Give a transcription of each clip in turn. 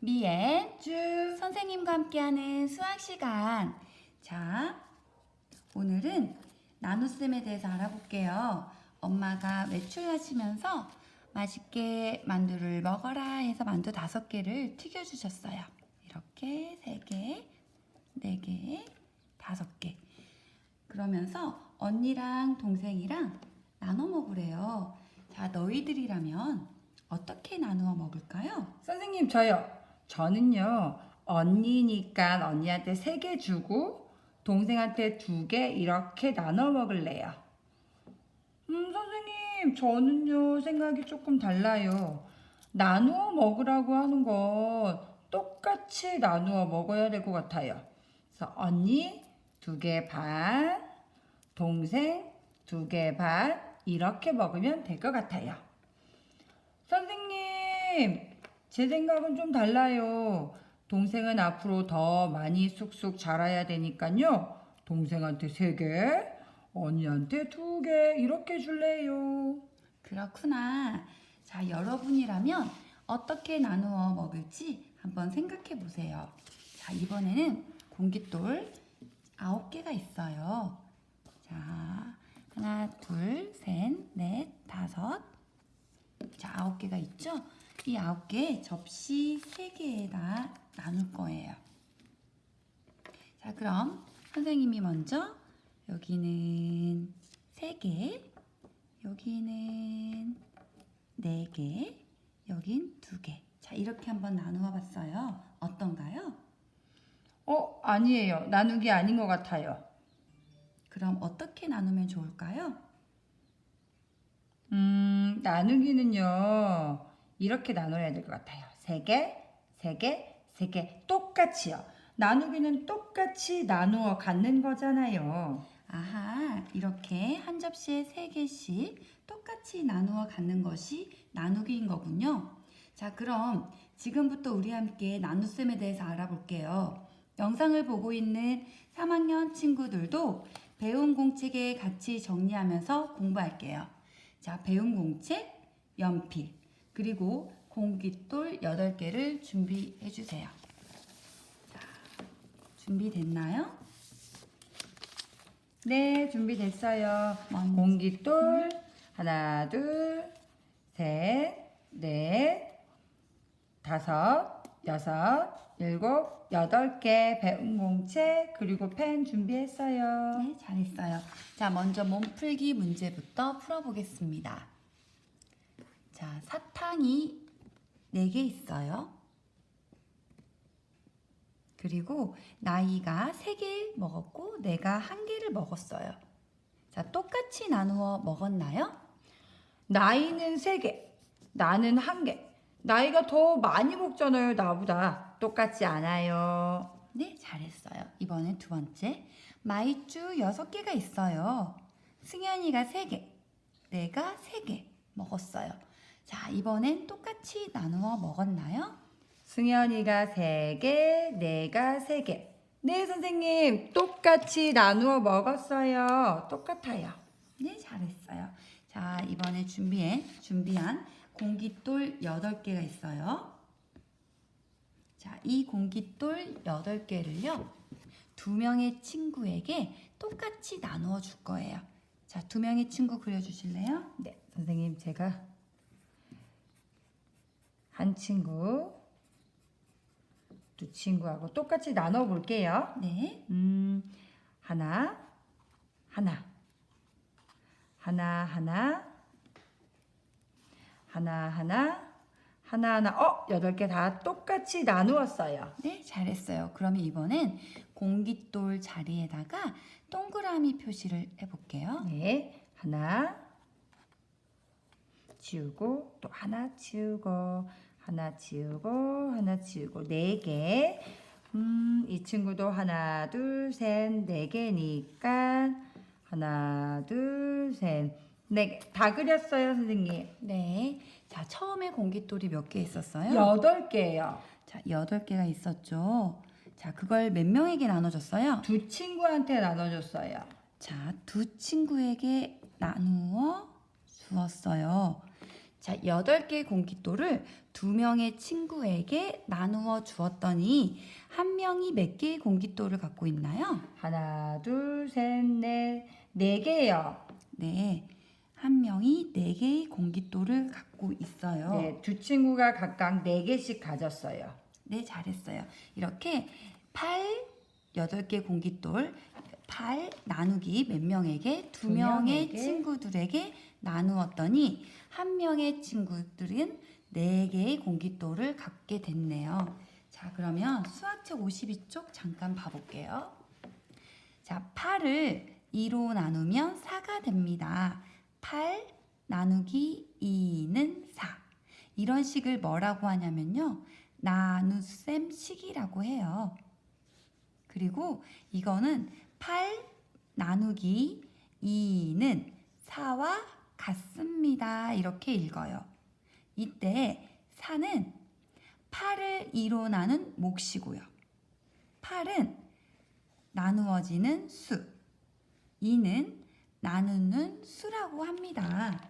미엔 주 선생님과 함께하는 수학 시간. 자, 오늘은 나눗셈에 대해서 알아볼게요. 엄마가 외출하시면서 맛있게 만두를 먹어라 해서 만두 다섯 개를 튀겨주셨어요. 이렇게 세 개, 네 개, 다섯 개. 그러면서 언니랑 동생이랑 나눠 먹으래요. 자, 너희들이라면 어떻게 나누어 먹을까요? 선생님 저요. 저는요. 언니니까 언니한테 세 개 주고 동생한테 두 개 이렇게 나눠 먹을래요. 음, 선생님, 저는요. 생각이 조금 달라요. 나누어 먹으라고 하는 건 똑같이 나누어 먹어야 될 것 같아요. 그래서 언니 두 개 반, 동생 두 개 반 이렇게 먹으면 될 것 같아요. 선생님, 제 생각은 좀 달라요. 동생은 앞으로 더 많이 쑥쑥 자라야 되니까요. 동생한테 세 개, 언니한테 두 개 이렇게 줄래요. 그렇구나. 자, 여러분이라면 어떻게 나누어 먹을지 한번 생각해 보세요. 자, 이번에는 공깃돌 아홉 개가 있어요. 자, 하나, 둘, 셋, 넷, 다섯. 자, 아홉 개가 있죠? 이 아홉 개 접시 세 개에다 나눌 거예요. 자, 그럼 선생님이 먼저 여기는 세 개, 여기는 네 개, 여긴 두 개. 자, 이렇게 한번 나누어 봤어요. 어떤가요? 어, 아니에요. 나누기 아닌 것 같아요. 그럼 어떻게 나누면 좋을까요? 음, 나누기는요. 이렇게 나눠야 될 것 같아요. 세 개, 세 개, 세 개. 똑같이요. 나누기는 똑같이 나누어 갖는 거잖아요. 아하, 이렇게 한 접시에 세 개씩 똑같이 나누어 갖는 것이 나누기인 거군요. 자, 그럼 지금부터 우리 함께 나눗셈에 대해서 알아볼게요. 영상을 보고 있는 3학년 친구들도 배운 공책에 같이 정리하면서 공부할게요. 자, 배운 공책, 연필, 그리고 공깃돌 8개를 준비해 주세요. 자, 준비됐나요? 네, 준비됐어요. 공깃돌 하나, 둘, 셋, 넷, 다섯, 여섯, 일곱, 여덟 개 배운 공책 그리고 펜 준비했어요. 네, 잘했어요. 자, 먼저 몸풀기 문제부터 풀어보겠습니다. 자, 사탕이 4개 있어요. 그리고 나이가 3개 먹었고 내가 1개를 먹었어요. 자, 똑같이 나누어 먹었나요? 나이는 세 개, 나는 한 개. 나이가 더 많이 먹잖아요, 나보다. 똑같지 않아요. 네, 잘했어요. 이번엔 두 번째. 마이쮸 6개가 있어요. 승현이가 3개, 내가 3개 먹었어요. 자, 이번엔 똑같이 나누어 먹었나요? 승현이가 세 개, 내가 세 개. 네, 선생님. 똑같이 나누어 먹었어요. 똑같아요. 네, 잘했어요. 자, 이번에 준비해, 준비한 공깃돌 8개가 있어요. 자, 이 공깃돌 8개를요, 두 명의 친구에게 똑같이 나누어 줄 거예요. 자, 두 명의 친구 그려주실래요? 네, 선생님 제가 한 친구, 두 친구하고 똑같이 나눠 볼게요. 네. 음, 하나, 하나, 하나, 하나, 하나, 하나, 하나, 하나. 어, 여덟 개 다 똑같이 나누었어요. 네, 잘했어요. 그러면 이번엔 공깃돌 자리에다가 동그라미 표시를 해볼게요. 네, 하나 치우고 또 하나 치우고 하나 치우고 하나 치우고 네 개. 음, 이 친구도 하나, 둘, 셋, 네 개니까 하나, 둘, 셋, 네 개. 다 그렸어요, 선생님. 네. 자, 처음에 공깃돌이 몇 개 있었어요? 여덟 개요. 자, 여덟 개가 있었죠. 자, 그걸 몇 명에게 나눠줬어요? 두 친구한테 나눠줬어요. 자, 두 친구에게 나누어 주었어요. 자, 8개의 공깃돌을 두 명의 친구에게 나누어 주었더니 한 명이 몇 개의 공깃돌을 갖고 있나요? 하나, 둘, 셋, 넷, 네 개요. 네. 한 명이 4개의 공깃돌을 갖고 있어요. 네, 두 친구가 각각 네 개씩 가졌어요. 네, 잘했어요. 이렇게 8, 8개 공깃돌, 8 나누기 몇 명에게? 두 두 명의 명에게. 친구들에게 나누었더니 한 명의 친구들은 네 개의 공깃돌을 갖게 됐네요. 자, 그러면 수학책 52쪽 잠깐 봐볼게요. 자, 8을 2로 나누면 4가 됩니다. 8 나누기 2는 4. 이런 식을 뭐라고 하냐면요. 나눗셈 식이라고 해요. 그리고 이거는 8 나누기 2는 4와 같습니다. 이렇게 읽어요. 이때 4는 8을 2로 나눈 몫이고요. 8은 나누어지는 수. 2는 나누는 수라고 합니다.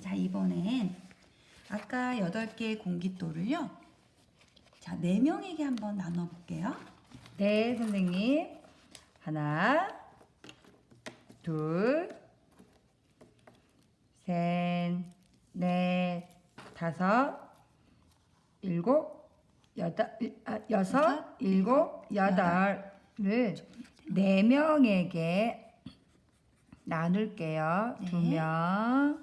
자, 이번엔 아까 8개의 공깃돌을요. 자, 4명에게 한번 나눠 볼게요. 네, 선생님. 하나, 둘, 셋, 넷, 다섯, 일곱, 여덟, 일- 아, 여섯, 일곱, 여덟을 네 명에게 나눌게요. 네. 두 명,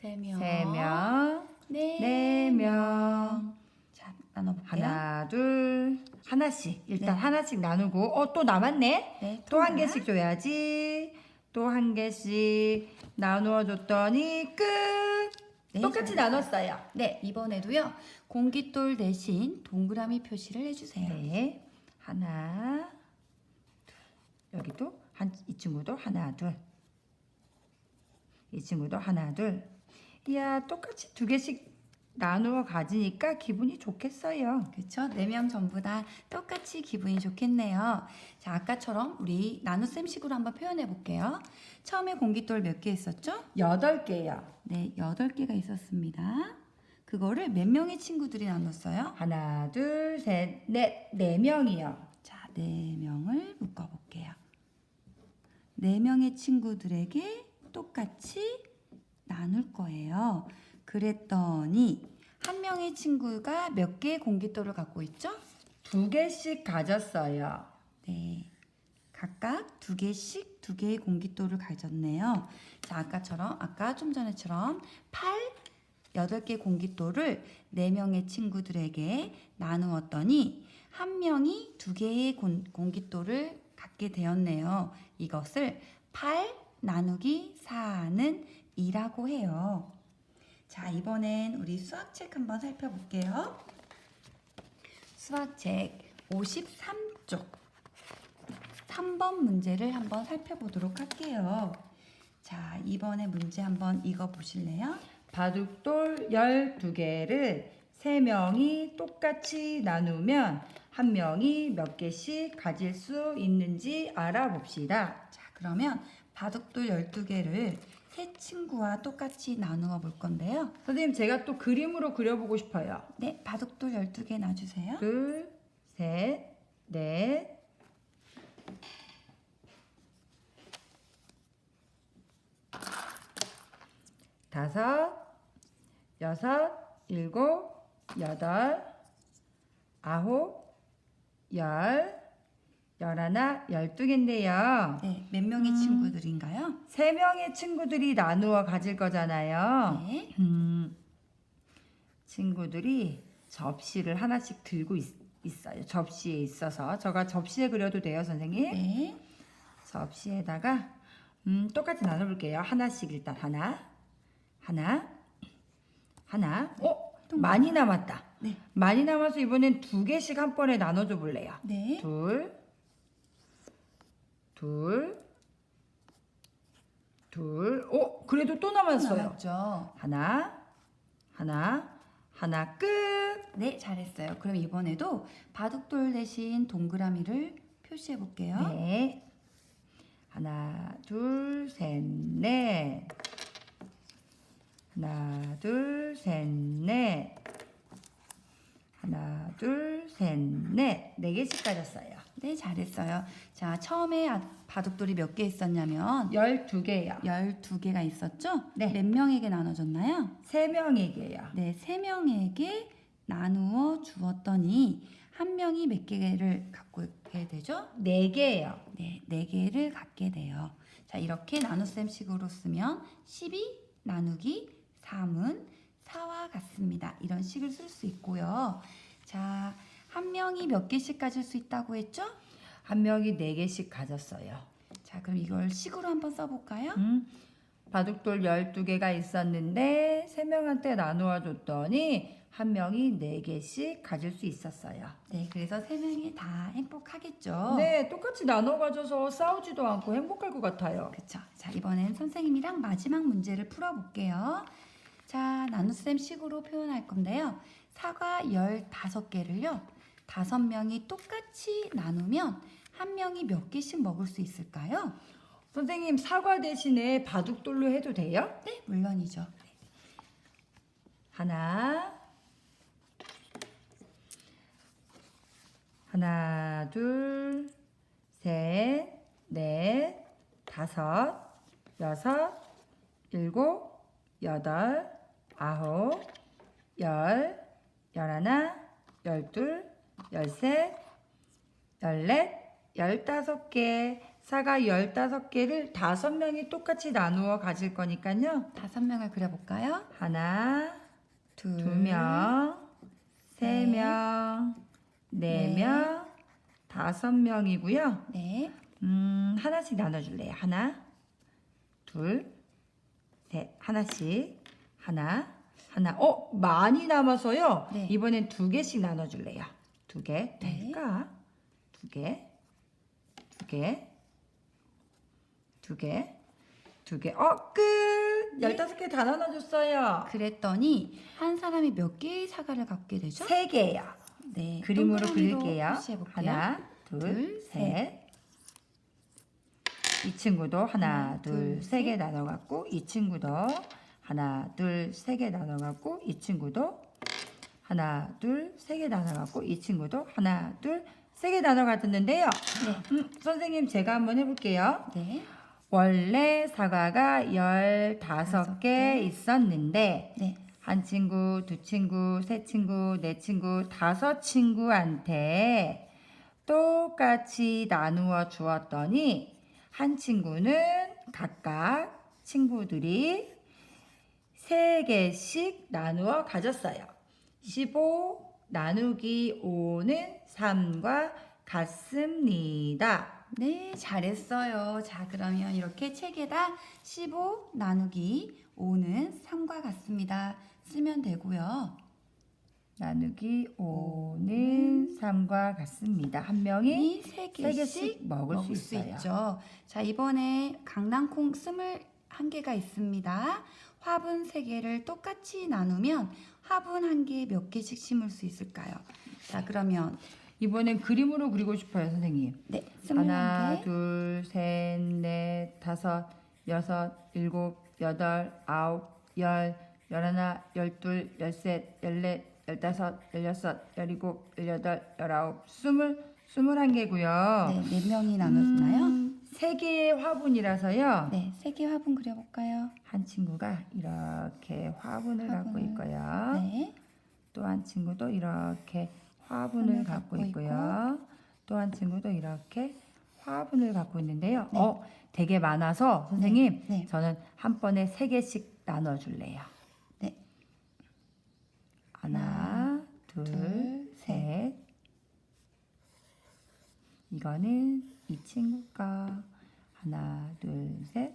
3명, 세 명, 네, 네 명. 자, 나눠 볼게요. 하나, 둘, 하나씩. 일단 네. 하나씩 나누고, 어, 또 남았네? 네, 또 한. 개씩 줘야지. 또 한 개씩 나누어 줬더니 끝. 네, 똑같이 잘했어요. 나눴어요. 네, 이번에도요. 공깃돌 대신 동그라미 표시를 해 주세요. 네. 하나, 둘. 여기도 한, 이 친구도 하나, 둘. 이 친구도 하나, 둘. 이야, 똑같이 두 개씩 나누어 가지니까 기분이 좋겠어요. 그렇죠? 네명 전부 다 똑같이 기분이 좋겠네요. 자, 아까처럼 우리 나눗셈식으로 한번 표현해 볼게요. 처음에 공깃돌 몇 개 있었죠? 여덟 개요. 네, 여덟 개가 있었습니다. 그거를 몇 명의 친구들이 나눴어요? 하나, 둘, 셋, 넷, 네 명이요. 자, 네 명을 묶어 볼게요. 네 명의 친구들에게 똑같이 나눌 거예요. 그랬더니 한 명의 친구가 몇 개의 공깃돌을 갖고 있죠? 두 개씩 가졌어요. 네. 각각 두 개씩 두 개의 공깃돌을 가졌네요. 자, 아까처럼, 아까 좀 전에처럼 8, 8개 공깃돌을 4명의 친구들에게 나누었더니 한 명이 두 개의 공, 공깃돌을 갖게 되었네요. 이것을 8 나누기 4는 2라고 해요. 자, 이번엔 우리 수학책 한번 살펴볼게요. 수학책 53쪽 3번 문제를 한번 살펴보도록 할게요. 자, 이번에 문제 한번 읽어 보실래요? 바둑돌 12개를 세명이 똑같이 나누면 한 명이 몇 개씩 가질 수 있는지 알아봅시다. 자, 그러면 바둑돌 12개를 세 친구와 똑같이 나누어 볼 건데요. 선생님, 제가 또 그림으로 그려보고 싶어요. 네, 바둑돌 12개 놔주세요. 둘, 셋, 넷. 다섯, 여섯, 일곱, 여덟, 아홉, 열, 열하나, 열두 개인데요. 네, 몇 명의 친구들인가요? 세 명의 친구들이 나누어 가질 거잖아요. 네. 음, 친구들이 접시를 하나씩 들고 있, 어요 접시에 있어서 저가 접시에 그려도 돼요, 선생님. 네. 접시에다가 음, 똑같이 나눠볼게요. 하나씩 일단 하나, 하나, 하나. 어, 또 많이 남았다. 네. 많이 남아서 이번엔 두 개씩 한 번에 나눠줘 볼래요. 네. 둘, 둘, 둘. 오, 그래도 또또 남았어요. 남았죠. 하나, 하나, 하나 끝. 네, 잘했어요. 그럼 이번에도 바둑돌 대신 동그라미를 표시해 볼게요. 네. 하나, 둘, 셋, 넷. 하나, 둘, 셋, 넷. 하나, 둘, 셋, 넷. 네 개씩 가졌어요. 네, 잘했어요. 자, 처음에 아- 바둑돌이 몇 개 있었냐면 12개요. 12개가 있었죠? 네. 몇 명에게 나눠줬나요? 3명에게요. 네, 세 명에게 나누어 주었더니 한 명이 몇 개를 갖고 있게 되죠? 4개예요. 네, 네 개를 갖게 돼요. 자, 이렇게 나눗셈식으로 쓰면 12 나누기 3은 4와 같습니다. 이런 식을 쓸 수 있고요. 자, 한 명이 몇 개씩 가질 수 있다고 했죠? 한 명이 4개씩 가졌어요. 자, 그럼 이걸 식으로 한번 써볼까요? 음, 바둑돌 12개가 있었는데 3명한테 나누어 줬더니 한 명이 4개씩 가질 수 있었어요. 네, 그래서 세 명이 다 행복하겠죠? 네, 똑같이 나눠 가져서 싸우지도 않고 행복할 것 같아요. 그쵸. 자, 이번엔 선생님이랑 마지막 문제를 풀어볼게요. 자, 나눗셈 식으로 표현할 건데요. 사과 15개를요. 다섯 명이 똑같이 나누면 한 명이 몇 개씩 먹을 수 있을까요? 선생님, 사과 대신에 바둑돌로 해도 돼요? 네, 물론이죠. 하나, 하나, 둘, 셋, 넷, 다섯, 여섯, 일곱, 여덟, 아홉, 열, 열하나, 열둘, 열셋, 열넷, 열다섯 개, 사과 열다섯 개를 다섯 명이 똑같이 나누어 가질 거니까요. 다섯 명을 그려볼까요? 하나, 둘, 두 명, 세 셋, 명, 네 넷. 명, 다섯 명이고요. 네, 음, 하나씩 나눠줄래요. 하나, 둘, 셋, 하나씩, 하나, 하나. 어, 많이 남아서요. 네. 이번엔 두 개씩 나눠줄래요. 두 개, 네. 될까? 두 개, 두 개, 두 개, 두 개. 어, 끝! 네. 열다섯 개 다 나눠줬어요. 그랬더니 한 사람이 몇 개의 사과를 갖게 되죠? 세 개예요. 네, 그림으로 동그라미로 그릴게요. 표시해볼게요. 하나, 둘, 둘, 셋. 이 친구도 하나, 둘, 둘, 세개 셋. 나눠갖고 이 친구도 하나, 둘, 세 개 나눠갖고 이 친구도 하나, 둘, 세개 나눠갖고 이 친구도 하나, 둘, 세개 나눠갔는데요. 네, 음, 선생님 제가 한번 해볼게요. 네, 원래 사과가 열다섯 다섯 개 개. 있었는데 네, 한 친구, 두 친구, 세 친구, 네 친구, 다섯 친구한테 똑같이 나누어 주었더니 한 친구는 각각 친구들이 세 개씩 나누어 가졌어요. 15 나누기 5는 3과 같습니다. 네, 잘했어요. 자, 그러면 이렇게 책에다 15 나누기 5는 3과 같습니다. 쓰면 되고요. 나누기 5는 3과 같습니다. 한 명이 이세세 개씩 개씩 먹을, 수 있어요. 있죠. 자, 이번에 강낭콩 21개가 있습니다. 화분 3개를 똑같이 나누면 화분 한 개에 몇 개씩 심을 수 있을까요? 자, 그러면 이번엔 그림으로 그리고 싶어요, 선생님. 네, 하나, 21개. 둘, 셋, 넷, 다섯, 여섯, 일곱, 여덟, 아홉, 열, 열하나, 열둘, 열셋, 열넷, 열다섯, 열여섯, 열일곱, 열여덟, 열아홉, 스물, 스물한 개고요. 네, 몇 명이 나눠주나요? 음, 세 개의 화분이라서요. 네, 3개 화분 그려볼까요? 한 친구가 이렇게 화분을 갖고 화분을. 있고요. 네, 또 한 친구도 이렇게 화분을 화분을 갖고 갖고 있고요. 또 한 친구도 이렇게 화분을 갖고 있는데요. 네. 어, 되게 많아서 선생님, 네. 저는 한 번에 세 개씩 나눠 줄래요. 네. 하나, 둘, 둘, 셋. 이거는 이 친구 거. 하나, 둘, 셋.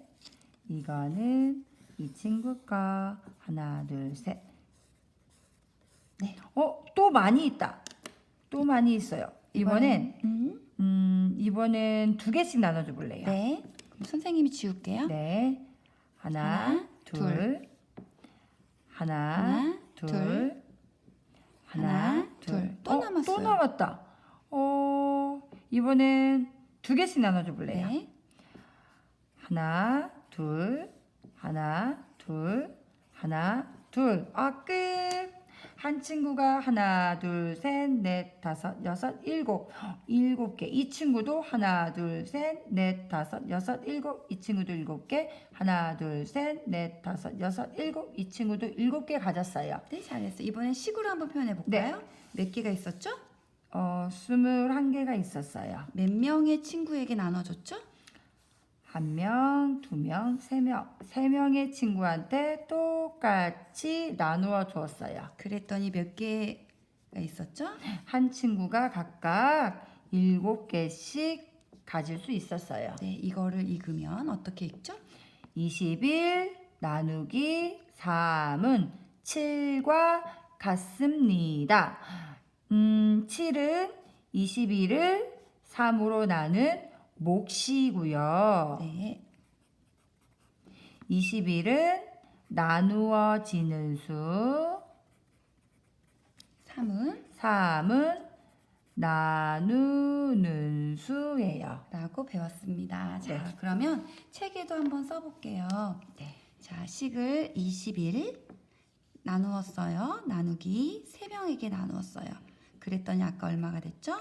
이거는 이 친구 거. 하나, 둘, 셋. 네. 어, 또 많이 있다. 또 많이 있어요. 이번엔 음, 음, 이번엔 두 개씩 나눠 줘 볼래요. 네. 그럼 선생님이 지울게요. 네. 하나, 하나, 둘. 둘. 하나, 하나, 둘. 둘. 하나, 하나, 둘. 둘. 또 어, 남았어요. 또 남았다. 어, 이번엔 두 개씩 나눠 줘 볼래요. 네. 하나, 둘. 하나, 둘. 하나, 둘. 아, 끝. 한 친구가 하나, 둘, 셋, 넷, 다섯, 여섯, 일곱. 일곱 개. 이 친구도 하나, 둘, 셋, 넷, 다섯, 여섯, 일곱. 이 친구도 일곱 개. 하나, 둘, 셋, 넷, 다섯, 여섯, 일곱. 이 친구도 일곱 개 가졌어요. 네, 잘했어. 이번엔 식으로 한번 표현해 볼까요? 몇 개가 있었죠? 어, 스물한 개가 있었어요. 몇 명의 친구에게 나눠줬죠? 한 명, 두 명, 세 명. 세 명의 친구한테 똑같이 나누어 주었어요. 그랬더니 몇 개가 있었죠? 한 친구가 각각 일곱 개씩 가질 수 있었어요. 네, 이거를 읽으면 어떻게 읽죠? 21 나누기 3은 7과 같습니다. 음, 7은 21을 3으로 나눈 몫이고요. 네, 21은 나누어지는 수, 3은 3은 나누는 수예요. 라고 배웠습니다. 자, 네. 그러면 책에도 한번 써볼게요. 네. 자, 식을 21 나누었어요. 나누기 3명에게 나누었어요. 그랬더니 아까 얼마가 됐죠?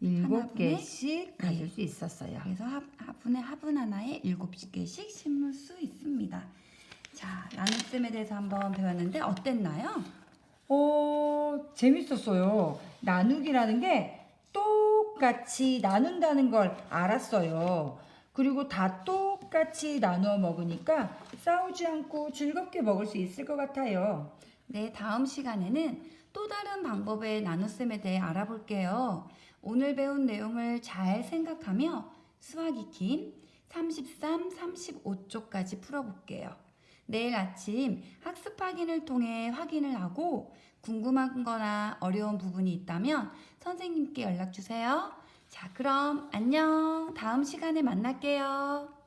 일곱 개씩 가질 수 있었어요. 그래서 화- 화분에 화분 하나에 7개씩 심을 수 있습니다. 자, 나눗셈에 대해서 한번 배웠는데 어땠나요? 어, 재밌었어요. 나누기라는 게 똑같이 나눈다는 걸 알았어요. 그리고 다 똑같이 나누어 먹으니까 싸우지 않고 즐겁게 먹을 수 있을 것 같아요. 네, 다음 시간에는 또 다른 방법의 나눗셈에 대해 알아볼게요. 오늘 배운 내용을 잘 생각하며 수학 익힘 33, 35쪽까지 풀어볼게요. 내일 아침 학습 확인을 통해 확인을 하고 궁금한 거나 어려운 부분이 있다면 선생님께 연락 주세요. 자, 그럼 안녕. 다음 시간에 만날게요.